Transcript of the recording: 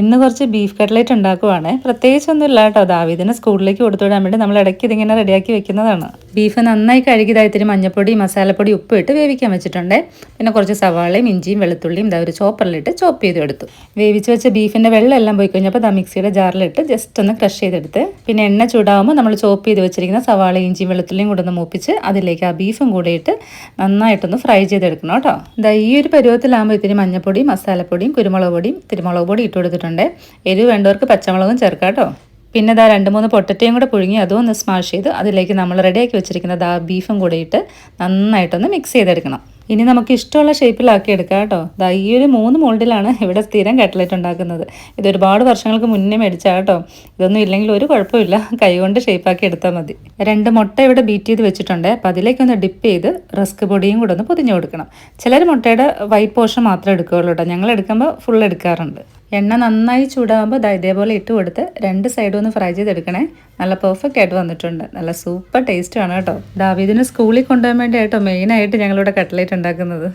ഇന്ന് കുറച്ച് beef cutlet ഉണ്ടാക്കുവാണ്. പ്രത്യേകിച്ചൊന്നും ഇല്ല കേട്ടോ. ദാവീദിനെ സ്കൂളിലേക്ക് കൊടുത്തുവിടാൻ വേണ്ടി നമ്മൾ ഇടയ്ക്ക് ഇതിങ്ങനെ റെഡിയാക്കി വെക്കുന്നതാണ്. ബീഫ് നന്നായി കഴുകിയതായി ഇത്തിരി മഞ്ഞപ്പൊടി മസാലപ്പൊടി ഉപ്പ് ഇട്ട് വേവിക്കാൻ വെച്ചിട്ടുണ്ട്. പിന്നെ കുറച്ച് സവാളയും ഇഞ്ചിയും വെളുത്തുള്ളിയും ഇതാ ഒരു ചോപ്പറിലിട്ട് ചോപ്പ് ചെയ്ത് എടുത്തു. വേവിച്ച് വെച്ച ബീഫിന്റെ വെള്ളം എല്ലാം പോയി കഴിഞ്ഞപ്പോൾ ദാ മിക്സിയുടെ ജാറിലിട്ട് ജസ്റ്റ് ഒന്ന് ക്രഷ് ചെയ്തെടുത്ത്. പിന്നെ എണ്ണ ചൂടാകുമ്പോൾ നമ്മൾ ചോപ്പ് ചെയ്ത് വെച്ചിരിക്കുന്ന സവാള ഇഞ്ചിയും വെളുത്തുള്ളിയും കൂടെ ഒന്ന് മൂപ്പിച്ച് അതിലേക്ക് ആ ബീഫും കൂടെ ഇട്ട് നന്നായിട്ടൊന്ന് ഫ്രൈ ചെയ്തെടുക്കണം കേട്ടോ. ഇതാ ഈ ഒരു പരുവത്തിലാകുമ്പോൾ ഇത്തിരി മഞ്ഞപ്പൊടി മസാലപ്പൊടിയും കുരുമുളക് പൊടിയും തിരുമുളക് പൊടി ഇട്ട് കൊടുത്തിട്ടുണ്ട്. എരിവ് വേണ്ടവർക്ക് പച്ചമുളകും ചേർക്കാം കേട്ടോ. പിന്നെ ഇതാ രണ്ട് മൂന്ന് പൊട്ടറ്റയും കൂടെ പുഴുങ്ങി അതും ഒന്ന് സ്മാഷ് ചെയ്ത് അതിലേക്ക് നമ്മൾ റെഡിയാക്കി വെച്ചിരിക്കുന്ന ദാ ബീഫും കൂടെ ഇട്ട് നന്നായിട്ടൊന്ന് മിക്സ് ചെയ്തെടുക്കണം. ഇനി നമുക്ക് ഇഷ്ടമുള്ള ഷേപ്പിലാക്കി എടുക്കാം കേട്ടോ. ദാ ഈ ഒരു മൂന്ന് മോൾഡിലാണ് ഇവിടെ സ്ഥിരം കട്ട്ലറ്റ് ഉണ്ടാക്കുന്നത്. ഇത് ഒരുപാട് വർഷങ്ങൾക്ക് മുന്നേ മേടിച്ചാൽ കേട്ടോ. ഇതൊന്നും ഇല്ലെങ്കിൽ ഒരു കുഴപ്പമില്ല കൈകൊണ്ട് ഷേപ്പാക്കി എടുത്താൽ മതി. രണ്ട് മുട്ട ഇവിടെ ബീറ്റ് ചെയ്ത് വെച്ചിട്ടുണ്ട്. അപ്പോൾ അതിലേക്കൊന്ന് ഡിപ്പ് ചെയ്ത് റസ്ക് പൊടിയും കൂടെ ഒന്ന് പൊതിഞ്ഞു കൊടുക്കണം. ചിലർ മുട്ടയുടെ വൈറ്റ് പോർഷൻ മാത്രമേ എടുക്കുകയുള്ളൂ കേട്ടോ. ഞങ്ങൾ എടുക്കുമ്പോൾ ഫുൾ എടുക്കാറുണ്ട്. എണ്ണ നന്നായി ചൂടാകുമ്പോൾ ദാ ഇതേപോലെ ഇട്ട് കൊടുത്ത് രണ്ട് സൈഡും ഒന്ന് ഫ്രൈ ചെയ്തെടുക്കണേ. നല്ല പെർഫെക്റ്റ് ആയിട്ട് വന്നിട്ടുണ്ട്. നല്ല സൂപ്പർ ടേസ്റ്റ് ആണ് കേട്ടോ. ദാവീദിന് സ്കൂളിൽ കൊണ്ടുപോകാൻ വേണ്ടിയായിട്ടോ മെയിനായിട്ട് ഞങ്ങളിവിടെ കട്ട്ലേറ്റ് ഉണ്ടാക്കുന്നത്.